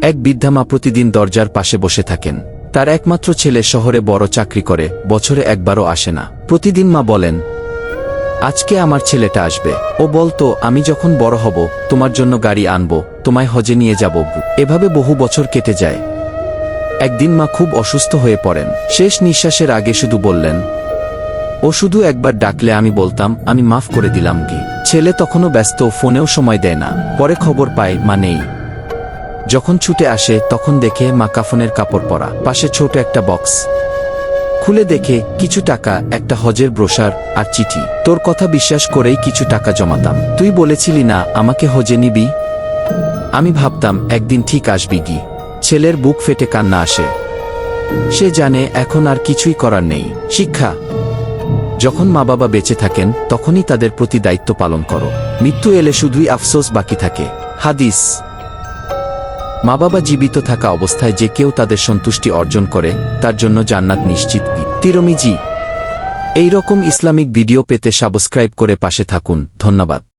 এক বৃদ্ধা মা প্রতিদিন দরজার পাশে বসে থাকেন। তার একমাত্র ছেলে শহরে বড় চাকরি করে, বছরে একবারও আসে না। প্রতিদিন মা বলেন, আজকে আমার ছেলেটা আসবে। ও বলতো, আমি যখন বড় হব, তোমার জন্য গাড়ি আনব, তোমায় হজে নিয়ে যাব। এভাবে বহু বছর কেটে যায়। একদিন মা খুব অসুস্থ হয়ে পড়েন। শেষ নিঃশ্বাসের আগে শুধু বললেন, ও শুধু একবার ডাকলে আমি বলতাম, আমি মাফ করে দিলাম কি? ছেলে তখনও ব্যস্ত, ফোনেও সময় দেয় না। পরে খবর পায়, মা নেই। যখন ছুটে আসে, তখন দেখে মা কাফনের কাপড় পরা। পাশে ছোট একটা বক্স। খুলে দেখে কিছু টাকা, একটা হজের ব্রোশার আর চিঠি। তোর কথা বিশ্বাস করেই কিছু টাকা জমাতাম। তুই বলেছিলি না, আমাকে হজে নিবি? আমি ভাবতাম, একদিন ঠিক আসবি গি ছেলের বুক ফেটে কান্না আসে। সে জানে, এখন আর কিছুই করার নেই। শিক্ষা। যখন মা বাবা বেঁচে থাকেন, তখনই তাদের প্রতি দায়িত্ব পালন করো। মৃত্যু এলে শুধুই আফসোস বাকি থাকে। হাদিস। মা বাবা জীবিত থাকা অবস্থায় যে কেউ তাদের সন্তুষ্টি অর্জন করে, তার জন্য জান্নাত নিশ্চিত তিরমিজি। এই রকম ইসলামিক ভিডিও পেতে সাবস্ক্রাইব করে পাশে থাকুন। ধন্যবাদ।